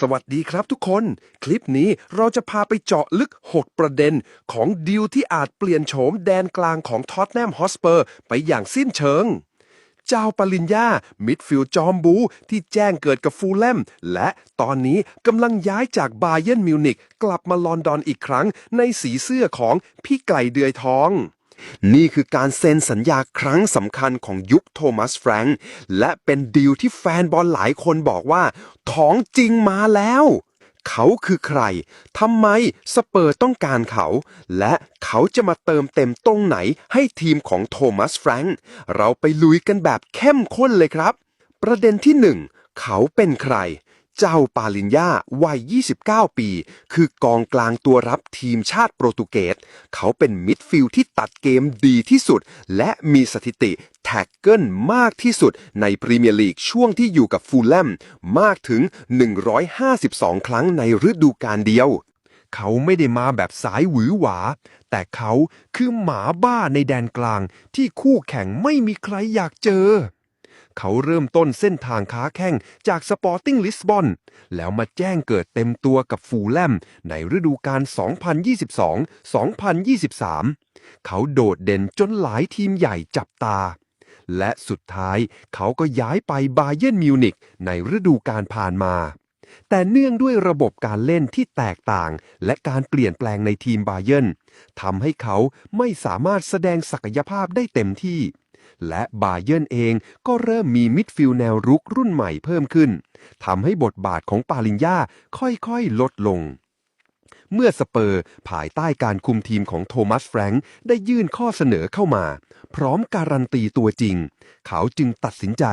สวัสดีครับทุกคน คลิปนี้เราจะพาไปเจาะลึก 6 ประเด็นของดีลที่อาจเปลี่ยนโฉมแดนกลางของท็อตแนมฮอสเปอร์ ไปอย่างสิ้นเชิง เจ้าปริญญา มิดฟิลด์จอมบู ที่แจ้งเกิดกับฟูลแลม และตอนนี้กำลังย้ายจากบาเยิร์นมิวนิกกลับมาลอนดอนอีกครั้งในสีเสื้อของพี่ไก่เดือยทอง นี่คือการเซ็นสัญญาครั้งสำคัญของยุคโทมัสแฟรงค์และเป็นดีลที่แฟนบอลหลายคนบอกว่า ท้องจริงมาแล้ว เขาคือใครทำไมสเปอร์ต้องการเขา และเขาจะมาเติมเต็มตรงไหนให้ทีมของโทมัสแฟรงค์เราไปลุยกันแบบเข้มข้นเลยครับ ประเด็นที่หนึ่งเขาเป็นใคร เจ้าปาลินยาวัย 29 ปี คือกองกลางตัวรับทีมชาติโปรตุเกส เขาเป็นมิดฟิลด์ที่ตัดเกมดีที่สุด และมีสถิติแท็กเกิลมากที่สุดในพรีเมียร์ลีกช่วงที่อยู่กับฟูลแลมมากถึง 152 ครั้งในฤดูกาลเดียว เขาไม่ได้มาแบบสายหวือหวา แต่เขาคือหมาบ้าในแดนกลางที่คู่แข่งไม่มีใครอยากเจอ เขาเริ่มต้นเส้นทางค้าแข่งจากสปอร์ติ้งลิสบอนแล้วมาแจ้งเกิดเต็มตัวกับฟูลแลมในฤดูกาล 2022-2023 เขาโดดเด่นจนหลายทีมใหญ่จับตา และสุดท้ายเขาก็ย้ายไปบาเยิร์นมิวนิกในฤดูกาลผ่านมาแต่เนื่องด้วยระบบการเล่นที่แตกต่าง และการเปลี่ยนแปลงในทีมบาเยิร์นทำให้เขาไม่สามารถแสดงศักยภาพได้เต็มที่ และบาเยิร์นเองก็เริ่มมีมิดฟิลด์แนวรุกรุ่นใหม่เพิ่มขึ้นทำให้บทบาทของปาลินยาค่อยๆ ลดลง เมื่อสเปอร์ภายใต้การคุมทีมของโทมัสแฟรงค์ได้ยื่นข้อเสนอเข้ามา พร้อมการันตีตัวจริง เขาจึงตัดสินใจ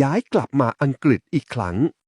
ย้ายกลับมาอังกฤษอีกครั้ง